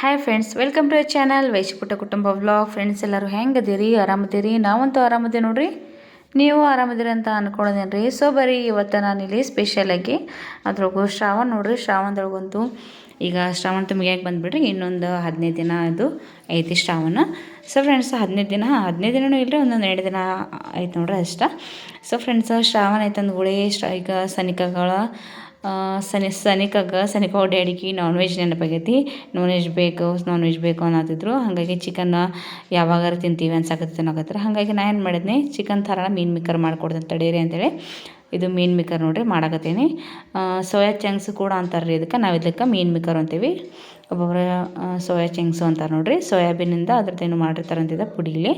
Hi friends welcome to channel ವೈಶಿಪುಟ್ಟ ಕುಟುಂಬ vlog friends ಎಲ್ಲರೂ ಹೆಂಗದಿರಿ ಆರಾಮದಿರಿ ನಾವಂತೂ ಆರಾಮದಿ ನೋಡ್ರಿ. ನೀವು ಆರಾಮದಿರಿ ಅಂತ ಅಂದ್ಕೊಳ್ಳೋದೇನು ರೀ ಸೊ ಬರೀ ಇವತ್ತು ನಾನಿಲ್ಲಿ ಸ್ಪೆಷಲಾಗಿ ಅದ್ರೊಳಗು ಶ್ರಾವಣ ನೋಡ್ರಿ. ಶ್ರಾವಣದೊಳಗಂತೂ ಈಗ ಶ್ರಾವಣ ತುಂಬಿಗೆ ಬಂದುಬಿಡ್ರಿ. ಇನ್ನೊಂದು ಹದಿನೈದು ದಿನ ಅದು ಐತಿ ಶ್ರಾವಣ. ಸೊ ಫ್ರೆಂಡ್ಸ್ ಹದಿನೈದು ದಿನ, ಹದಿನೈದು ದಿನವೂ ಇಲ್ಲರಿ ಒಂದೊಂದು ಎರಡು ದಿನ ಆಯ್ತು ನೋಡ್ರಿ ಅಷ್ಟ. ಸೊ ಫ್ರೆಂಡ್ಸ್ ಶ್ರಾವಣ ಐತಂದು ಗುಳಿ ಶ್ರಾ ಈಗ ಸನಿಕಗಳ ಸನಿ, ಸನಿಕಾಗ ಸನಿಕ ಡ್ಯಾಡಿಗೆ ನಾನ್ ವೆಜ್ ನೆನಪಾಗೈತಿ. ನಾನ್ ವೆಜ್ ಬೇಕು ನಾನ್ ವೆಜ್ ಬೇಕು ಅನ್ನತ್ತಿದ್ರು. ಹಾಗಾಗಿ ಚಿಕನ್ ಯಾವಾಗಾರು ತಿಂತೀವಿ ಅನ್ಸಾಕತ್ತೆ ಅನ್ನಕತ್ರ ಹಾಗಾಗಿ ನಾ ಏನು ಮಾಡಿದ್ನಿ ಚಿಕನ್ ಥರ ಮೀನು ಮಿಕ್ಕರ್ ಮಾಡ್ಕೊಡ್ತೀನಿ ತಡೀರಿ ಅಂತೇಳಿ ಇದು ಮೀನು ಮಿಕ್ಕರ್ ನೋಡ್ರಿ ಮಾಡಕತ್ತೀನಿ. ಸೋಯಾ ಚಂಕ್ಸ್ ಕೂಡ ಅಂತಾರೆ ರೀ ಇದಕ್ಕೆ. ನಾವು ಇದಕ್ಕೆ ಮೀನು ಮಿಕ್ಕರ್ ಅಂತೀವಿ. ಒಬ್ಬೊಬ್ಬರು ಸೋಯಾ ಚಂಕ್ಸು ಅಂತಾರೆ ನೋಡ್ರಿ. ಸೋಯಾಬೀನಿಂದ ಅದ್ರದ್ದೇನು ಮಾಡಿರ್ತಾರಂತಿದೆ ಪುಡೀಲಿ.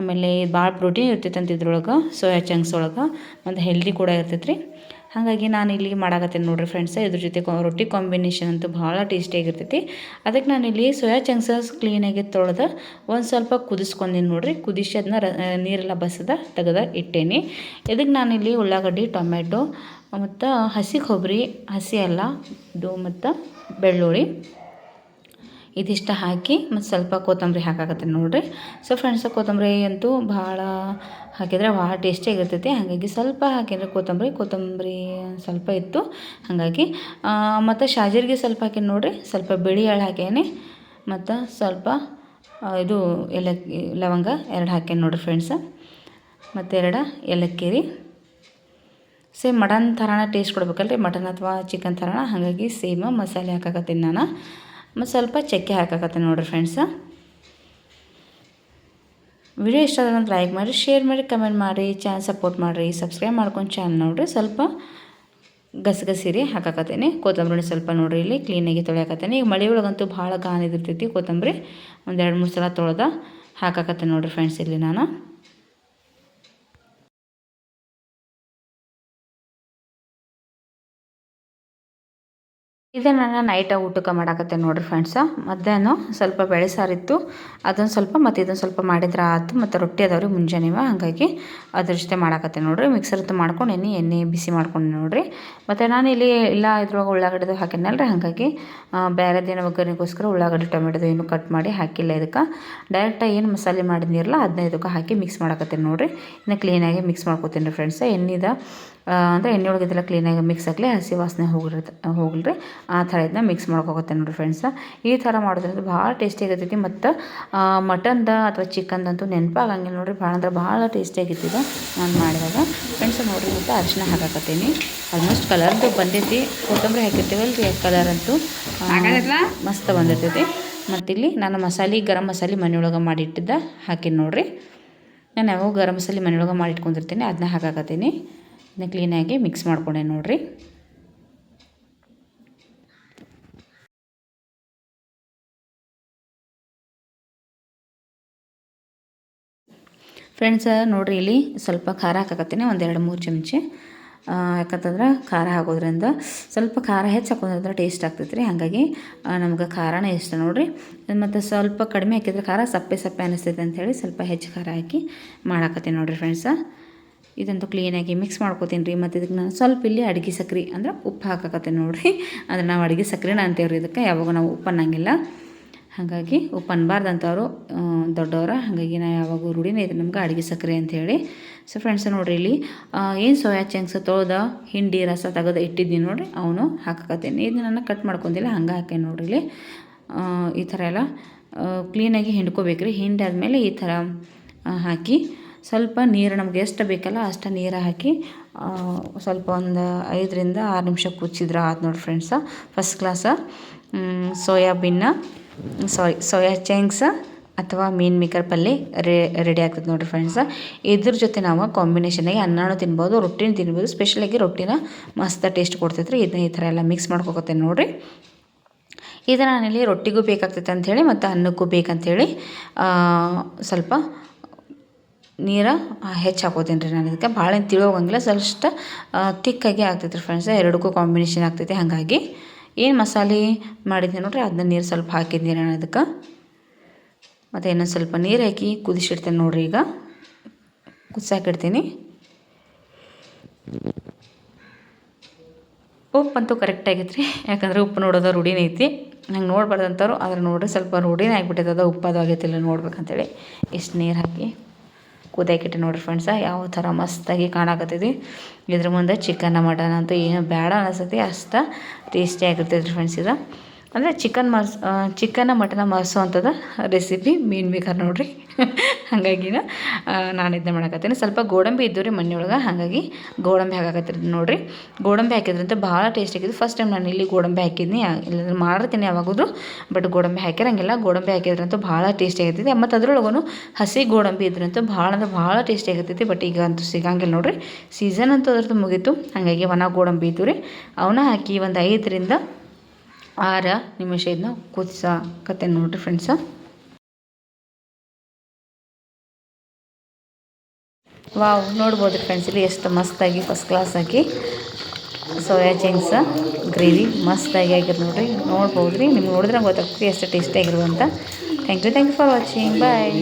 ಆಮೇಲೆ ಭಾಳ ಪ್ರೋಟೀನ್ ಇರ್ತೈತೆ ಅಂತ ಇದ್ರೊಳಗೆ ಸೋಯಾ ಚಂಕ್ಸ್ ಒಳಗೆ ಮತ್ತು ಹೆಲ್ದಿ ಕೂಡ ಇರ್ತೈತೆ ರೀ ಹಾಗಾಗಿ ನಾನು ಇಲ್ಲಿ ಮಾಡಾಕತ್ತೀನಿ ನೋಡಿರಿ ಫ್ರೆಂಡ್ಸ್ ಇದ್ರ ಜೊತೆ ರೊಟ್ಟಿ ಕಾಂಬಿನೇಷನ್ ಅಂತೂ ಭಾಳ ಟೇಸ್ಟಿಯಾಗಿರ್ತೈತಿ ಅದಕ್ಕೆ ನಾನು ಇಲ್ಲಿ ಸೋಯಾ ಚಂಕ್ಸಸ್ ಕ್ಲೀನಾಗಿ ತೊಳೆದು ಒಂದು ಸ್ವಲ್ಪ ಕುದಿಸ್ಕೊಂಡೀನಿ ನೋಡಿರಿ. ಕುದಿಸಿ ಅದನ್ನ ನೀರೆಲ್ಲ ಬಸದ ತೆಗೆದ ಇಟ್ಟೇನಿ. ಇದಕ್ಕೆ ನಾನಿಲ್ಲಿ ಉಳ್ಳಾಗಡ್ಡಿ ಟೊಮೆಟೊ ಮತ್ತು ಹಸಿ ಕೊಬ್ಬರಿ, ಹಸಿ ಅಲ್ಲ, ಇದು ಮತ್ತು ಬೆಳ್ಳುಳ್ಳಿ. ಇದಿಷ್ಟು ಹಾಕಿ ಮತ್ತು ಸ್ವಲ್ಪ ಕೊತ್ತಂಬರಿ ಹಾಕಾಕತ್ತೀನಿ ನೋಡಿರಿ. ಸೊ ಫ್ರೆಂಡ್ಸ್ ಕೊತ್ತಂಬರಿ ಅಂತೂ ಭಾಳ ಹಾಕಿದರೆ ಭಾಳ ಟೇಸ್ಟಿಯಾಗಿರ್ತೈತಿ ಹಾಗಾಗಿ ಸ್ವಲ್ಪ ಹಾಕಿದರೆ ಕೊತ್ತಂಬರಿ ಕೊತ್ತಂಬರಿ ಸ್ವಲ್ಪ ಇತ್ತು. ಹಾಗಾಗಿ ಮತ್ತು ಶಾಜೀರಿಗೆ ಸ್ವಲ್ಪ ಹಾಕೀನಿ ನೋಡಿರಿ. ಸ್ವಲ್ಪ ಬಿಳಿ ಎಳ್ಳು ಹಾಕೇನಿ ಮತ್ತು ಸ್ವಲ್ಪ ಇದು ಏಲಕ್ಕಿ ಲವಂಗ ಎರಡು ಹಾಕೇನಿ ನೋಡಿರಿ ಫ್ರೆಂಡ್ಸ ಮತ್ತು ಎರಡು ಏಲಕ್ಕಿ. ರೀ ಸೇಮ್ ಮಟನ್ ಥರನ ಟೇಸ್ಟ್ ಕೊಡ್ಬೇಕಲ್ರಿ. ಮಟನ್ ಅಥವಾ ಚಿಕನ್ ಥರನ ಹಾಗಾಗಿ ಸೇಮ್ ಮಸಾಲೆ ಹಾಕಾಕತ್ತೀನಿ ನಾನು. ಮತ್ತು ಸ್ವಲ್ಪ ಚಕ್ಕೆ ಹಾಕಕತ್ತೆ ನೋಡಿರಿ ಫ್ರೆಂಡ್ಸ ವಿಡಿಯೋ ಇಷ್ಟ ಆದ್ರೆ ಲೈಕ್ ಮಾಡಿ ಶೇರ್ ಮಾಡಿ ಕಮೆಂಟ್ ಮಾಡಿ ಚಾನಲ್ ಸಪೋರ್ಟ್ ಮಾಡಿರಿ ಸಬ್ಸ್ಕ್ರೈಬ್ ಮಾಡ್ಕೊಂಡು ಚಾನಲ್ ನೋಡಿರಿ. ಸ್ವಲ್ಪ ಗಸಗಸಿರಿ ಹಾಕಕತ್ತೇನೆ. ಕೊತ್ತಂಬರಿ ಸ್ವಲ್ಪ ನೋಡಿರಿ ಇಲ್ಲಿ ಕ್ಲೀನಾಗಿ ತೊಳೆಯಾಕತ್ತೀನಿ. ಈಗ ಮಳೆ ಒಳಗಂತೂ ಭಾಳ ಗಾನಿದಿರ್ತೈತಿ ಕೊತ್ತಂಬರಿ. ಒಂದು ಎರಡು ಮೂರು ಸಲ ತೊಳೆದ ಹಾಕಾಕತ್ತೆ ನೋಡಿರಿ ಫ್ರೆಂಡ್ಸ್ ಇಲ್ಲಿ ನಾನು. ಇದೇ ನಾನು ನೈಟ ಊಟಕ್ಕೆ ಮಾಡಾಕತ್ತೆ ನೋಡಿರಿ ಫ್ರೆಂಡ್ಸ ಮಧ್ಯಾಹ್ನ ಸ್ವಲ್ಪ ಬೆಳೆ ಸಾರಿತ್ತು. ಅದೊಂದು ಸ್ವಲ್ಪ ಮತ್ತು ಇದೊಂದು ಸ್ವಲ್ಪ ಮಾಡಿದ್ರೆ ಆಯ್ತು ಮತ್ತು ರೊಟ್ಟಿ ಅದಾವ್ರಿ ಮುಂಜಾನೆವ ಹಾಗಾಗಿ ಅದ್ರ ಜೊತೆ ಮಾಡಾಕತ್ತೆ ನೋಡಿರಿ. ಮಿಕ್ಸರ್ದು ಮಾಡ್ಕೊಂಡು ಎಣ್ಣೆ ಎಣ್ಣೆ ಬಿಸಿ ಮಾಡ್ಕೊಂಡು ನೋಡಿರಿ. ಮತ್ತು ನಾನು ಇಲ್ಲಿ ಇಲ್ಲ ಇದ್ರೊಳಗೆ ಉಳ್ಳಾಗಡ್ಡೆದು ಹಾಕಿದ್ನಲ್ರಿ ಹಾಗಾಗಿ ದಿನ ಒಗ್ಗರಣೆಗೋಸ್ಕರ ಉಳ್ಳಾಗಡ್ಡೆ ಟೊಮೆಟೊದು ಏನು ಕಟ್ ಮಾಡಿ ಹಾಕಿಲ್ಲ ಇದಕ್ಕೆ. ಡೈರೆಕ್ಟಾಗಿ ಏನು ಮಸಾಲೆ ಮಾಡಿದ್ನಿರಲ್ಲ ಅದನ್ನ ಇದಕ್ಕೆ ಹಾಕಿ ಮಿಕ್ಸ್ ಮಾಡಾಕತ್ತೀನಿ ನೋಡಿರಿ. ಇನ್ನು ಕ್ಲೀನಾಗಿ ಮಿಕ್ಸ್ ಮಾಡ್ಕೊತೀನಿ ರೀ ಫ್ರೆಂಡ್ಸ ಎಣ್ಣೆದ ಅಂದರೆ ಎಣ್ಣೆ ಒಳಗೆ ಇದೆಲ್ಲ ಕ್ಲೀನಾಗಿ ಮಿಕ್ಸ್ ಆಗಲಿ ಹಸಿ ವಾಸನೆ ಹೋಗ್ರಿ ಹೋಗಲ್ರಿ ಆ ಥರ ಇದನ್ನ ಮಿಕ್ಸ್ ಮಾಡ್ಕೋಗುತ್ತೆ ನೋಡಿರಿ ಫ್ರೆಂಡ್ಸ ಈ ಥರ ಮಾಡೋದ್ರಿಂದ ಭಾಳ ಟೇಸ್ಟಿಯಾಗಿರ್ತೈತಿ ಮತ್ತು ಮಟನ್ದ ಅಥವಾ ಚಿಕನ್ದಂತೂ ನೆನಪಾಗಂಗಿಲ್ಲ ನೋಡಿರಿ. ಭಾಳ ಅಂದ್ರೆ ಭಾಳ ಟೇಸ್ಟಿಯಾಗಿತ್ತಿದೆ ನಾನು ಮಾಡಿದಾಗ. ಫ್ರೆಂಡ್ಸ್ ನೋಡಿರಿ ಮತ್ತು ಅರಿಶಿನ ಹಾಕಾಕತ್ತೀನಿ. ಆಲ್ಮೋಸ್ಟ್ ಕಲರ್ದು ಬಂದೈತಿ. ಕೊತ್ತಂಬರಿ ಹಾಕಿರ್ತೀವಲ್ಲ ರೀ ಕಲರ್ ಅಂತೂ. ಮಸ್ತ್ ಬಂದಿರ್ತೈತಿ ಮತ್ತಿಲ್ಲಿ ನಾನು ಮಸಾಲೆ ಗರಂ ಮಸಾಲೆ ಮನೆಯೊಳಗೆ ಮಾಡಿಟ್ಟಿದ್ದ ಹಾಕಿನಿ ನೋಡಿರಿ. ನಾನು ಯಾವಾಗ ಗರಂ ಮಸಾಲೆ ಮನೆಯೊಳಗೆ ಮಾಡಿಟ್ಕೊಂಡಿರ್ತೀನಿ ಅದನ್ನ ಹಾಕಾಕತ್ತೀನಿ. ಇದನ್ನ ಕ್ಲೀನಾಗಿ ಮಿಕ್ಸ್ ಮಾಡ್ಕೊಂಡೆ ನೋಡಿರಿ. ಫ್ರೆಂಡ್ಸ್ ನೋಡಿರಿ ಇಲ್ಲಿ ಸ್ವಲ್ಪ ಖಾರ ಹಾಕಕತ್ತೀನಿ ಒಂದೆರಡು ಮೂರು ಚಮಚ. ಯಾಕಂತಂದ್ರೆ ಖಾರ ಹಾಕೋದ್ರಿಂದ ಸ್ವಲ್ಪ ಖಾರ ಹೆಚ್ಚು ಹಾಕೋದ್ರಿಂದ ಟೇಸ್ಟ್ ಆಗ್ತೈತೆ ರೀ ಹಾಗಾಗಿ ನಮ್ಗೆ ಖಾರನೇ ಇಷ್ಟ ನೋಡಿರಿ. ಮತ್ತು ಸ್ವಲ್ಪ ಕಡಿಮೆ ಹಾಕಿದ್ರೆ ಖಾರ ಸಪ್ಪೆ ಸಪ್ಪೆ ಅನಿಸ್ತೈತೆ ಅಂಥೇಳಿ ಸ್ವಲ್ಪ ಹೆಚ್ಚು ಖಾರ ಹಾಕಿ ಮಾಡಾಕತ್ತೀನಿ ನೋಡಿರಿ ಫ್ರೆಂಡ್ಸ ಇದಂತೂ ಕ್ಲೀನಾಗಿ ಮಿಕ್ಸ್ ಮಾಡ್ಕೋತೀನಿ ರೀ. ಮತ್ತು ಇದಕ್ಕೆ ನಾನು ಸ್ವಲ್ಪ ಇಲ್ಲಿ ಅಡುಗೆ ಸಕ್ರೆ ಅಂದ್ರೆ ಉಪ್ಪು ಹಾಕಕತ್ತೀನಿ ನೋಡಿರಿ. ಅಂದ್ರೆ ನಾವು ಅಡುಗೆ ಸಕ್ರೆನ ಅಂತೇವ್ರಿ ಇದಕ್ಕೆ, ಯಾವಾಗ ನಾವು ಉಪ್ಪು ಅನ್ನಂಗಿಲ್ಲ. ಹಾಗಾಗಿ ಉಪ್ಪು ಅನ್ನಬಾರ್ದು ಅಂತವರು ದೊಡ್ಡವರ, ಹಾಗಾಗಿ ನಾ ಯಾವಾಗ ರೂಢಿನೇ ಇದೆ ನಮ್ಗೆ ಅಡುಗೆ ಸಕ್ಕರೆ ಅಂಥೇಳಿ ಸೊ ಫ್ರೆಂಡ್ಸ್ ನೋಡಿರಿ ಇಲ್ಲಿ ಏನು ಸೋಯಾ ಚಂಕ್ಸ್ ತೊಳೆದ, ಹಿಂಡಿ, ರಸ ತೆಗೆದು ಇಟ್ಟಿದ್ದೀನಿ ನೋಡಿರಿ. ಅವನು ಹಾಕಕತ್ತೀನಿ. ಇದನ್ನ ನಾನು ಕಟ್ ಮಾಡ್ಕೊಂಡಿಲ್ಲ ಹಂಗೆ ಹಾಕೇನಿ ನೋಡಿರಿ ಇಲ್ಲಿ. ಈ ಥರ ಎಲ್ಲ ಕ್ಲೀನಾಗಿ ಹಿಂಡ್ಕೋಬೇಕು ರೀ ಹಿಂಡಾದ್ಮೇಲೆ ಈ ಥರ ಹಾಕಿ ಸ್ವಲ್ಪ ನೀರು ನಮ್ಗೆ ಎಷ್ಟು ಬೇಕಲ್ಲ ಅಷ್ಟು ನೀರು ಹಾಕಿ ಸ್ವಲ್ಪ ಒಂದು ಐದರಿಂದ ಆರು ನಿಮಿಷ ಕುಚ್ಚಿದ್ರೆ ಆಯ್ತು ನೋಡಿ ಫ್ರೆಂಡ್ಸ ಫಸ್ಟ್ ಕ್ಲಾಸ ಸೋಯಾಬೀನ್ನ ಸಾರಿ ಸೋಯಾ ಚಂಕ್ಸ ಅಥವಾ ಮೀನು ಮೇಕರ್ ಪಲ್ಯ ರೆಡಿ ಆಗ್ತದೆ ನೋಡಿರಿ ಫ್ರೆಂಡ್ಸ ಇದ್ರ ಜೊತೆ ನಾವು ಕಾಂಬಿನೇಷನಾಗಿ ಅನ್ನನೂ ತಿನ್ಬೋದು, ರೊಟ್ಟಿನ ತಿನ್ಬೋದು ಸ್ಪೆಷಲಾಗಿ ರೊಟ್ಟಿನ ಮಸ್ತ ಟೇಸ್ಟ್ ಕೊಡ್ತೈತ್ರಿ. ಇದನ್ನ ಈ ಥರ ಎಲ್ಲ ಮಿಕ್ಸ್ ಮಾಡ್ಕೊತೇನೆ ನೋಡಿರಿ. ಇದು ನಾನಿಲ್ಲಿ ರೊಟ್ಟಿಗೂ ಬೇಕಾಗ್ತೈತೆ ಅಂಥೇಳಿ ಮತ್ತು ಅನ್ನಕ್ಕೂ ಬೇಕಂಥೇಳಿ ಸ್ವಲ್ಪ ನೀರು ಹೆಚ್ಚು ಹಾಕೋತೀನಿ ರೀ ನಾನು ಇದಕ್ಕೆ. ಭಾಳ ಏನು ತಿಳಿಯೋಗಂಗಿಲ್ಲ ಸ್ವಲ್ಪ ತಿಕ್ಕಾಗಿ ಆಗ್ತೈತೆ ರೀ ಫ್ರೆಂಡ್ಸ್ ಎರಡಕ್ಕೂ ಕಾಂಬಿನೇಷನ್ ಆಗ್ತೈತೆ, ಹಾಗಾಗಿ. ಏನು ಮಸಾಲೆ ಮಾಡಿದ್ದೆ ನೋಡಿರಿ ಅದನ್ನ ನೀರು ಸ್ವಲ್ಪ ಹಾಕಿದ್ದೀನಿ ನಾನು ಅದಕ್ಕೆ ಮತ್ತು ಇನ್ನೊಂದು ಸ್ವಲ್ಪ ನೀರು ಹಾಕಿ ಕುದಿಸಿಡ್ತೇನೆ ನೋಡಿರಿ ಈಗ. ಕುದಿಸಾಕಿಡ್ತೀನಿ ಉಪ್ಪು ಅಂತೂ ಕರೆಕ್ಟ್ ಆಗೈತೆ ರೀ ಯಾಕಂದ್ರೆ ಉಪ್ಪು ನೋಡೋದು ರೂಢಿನ ಐತಿ. ಹಂಗೆ ನೋಡ್ಬಾರ್ದಂಥವ್ರು ಆದ್ರೆ ನೋಡ್ರಿ ಸ್ವಲ್ಪ ರೂಢಿನೇ ಆಗಿಬಿಟ್ಟೈತೆ ಉಪ್ಪು ಅದು ಆಗೈತಿಲ್ಲ ನೋಡ್ಬೇಕಂತೇಳಿ. ಇಷ್ಟು ನೀರು ಹಾಕಿ. ಕುದಿಯಾಕಿಟ್ಟೆ ನೋಡ್ರಿ ಫ್ರೆಂಡ್ಸ ಯಾವ ಥರ ಮಸ್ತಾಗಿ ಕಾಣಕತ್ತೈತಿ. ಇದ್ರ ಮುಂದೆ ಚಿಕನ್ ಮಟನ್ ಅಂತೂ ಏನು ಬೇಡ ಅನಿಸ್ತೈತಿ, ಅಷ್ಟು ಟೇಸ್ಟಿ ಆಗಿರ್ತೈತಿ ಫ್ರೆಂಡ್ಸ್ ಇದು. ಅಂದರೆ ಚಿಕನ್ ಮಾರ್ಸ್ ಚಿಕನ್ನ ಮಟನ ಮರ್ಸೋ ಅಂಥದ್ದು ರೆಸಿಪಿ ಮೀನು ಬೇಕಾದ್ರೆ ನೋಡಿರಿ. ಹಾಗಾಗಿ ನಾನು ಇದನ್ನ ಮಾಡಕತ್ತೀನಿ. ಸ್ವಲ್ಪ ಗೋಡಂಬಿ ಇದ್ದು ರೀ ಮನೆಯೊಳಗೆ, ಹಾಗಾಗಿ ಗೋಡಂಬಿ ಹಾಕಾಕತ್ತಿದ್ದು ನೋಡಿರಿ. ಗೋಡಂಬಿ ಹಾಕಿದ್ರಂತ ಭಾಳ ಟೇಸ್ಟ್ ಆಗಿದ್ದು ಫಸ್ಟ್ ಟೈಮ್ ನಾನು ಇಲ್ಲಿ ಗೋಡಂಬಿ ಹಾಕಿದ್ನಿ. ಇಲ್ಲಾಂದ್ರೆ ಮಾಡಿರ್ತೀನಿ ಯಾವಾಗೋದು ಬಟ್ ಗೋಡಂಬಿ ಹಾಕಿರಂಗಿಲ್ಲ ಗೋಡಂಬಿ ಹಾಕಿದ್ರಂತೂ ಭಾಳ ಟೇಸ್ಟಿ ಆಗತ್ತೈತಿ ಮತ್ತು ಅದ್ರೊಳಗೂ ಹಸಿ ಗೋಡಂಬಿ ಇದ್ರಂತೂ ಭಾಳ ಅಂದ್ರೆ ಭಾಳ ಟೇಸ್ಟಿ ಆಗತ್ತೈತಿ ಬಟ್ ಈಗ ಅಂತೂ ಸಿಗಂಗಿಲ್ಲ ನೋಡಿರಿ. ಸೀಸನ್ ಅಂತೂ ಅದ್ರದ್ದು ಮುಗೀತು. ಹಾಗಾಗಿ ಒಣ ಗೋಡಂಬಿ ಇದ್ದು ರೀ. ಅವನ್ನ ಹಾಕಿ ಒಂದು ಐದರಿಂದ ಆರ ನಿಮಿಷ ಇದನ್ನ ಕುದಿಸಾಕತ್ತೆ ನೋಡಿರಿ ಫ್ರೆಂಡ್ಸ ವಾವ್, ನೋಡ್ಬೋದು ಫ್ರೆಂಡ್ಸ್ ಇಲ್ಲಿ ಎಷ್ಟು ಮಸ್ತಾಗಿ ಫಸ್ಟ್ ಕ್ಲಾಸ್ ಆಗಿ. ಸೋಯಾ ಚಂಕ್ಸ ಗ್ರೇವಿ ಮಸ್ತಾಗಿ ಆಗಿರೋದು ನೋಡಿರಿ. ನೋಡ್ಬೋದು ರೀ ನಿಮ್ಗೆ ನೋಡಿದ್ರೆ ಗೊತ್ತಾಗ್ತದೆ ಎಷ್ಟು ಟೇಸ್ಟಿ ಆಗಿರುವ ಅಂತ thank you thank you for watching bye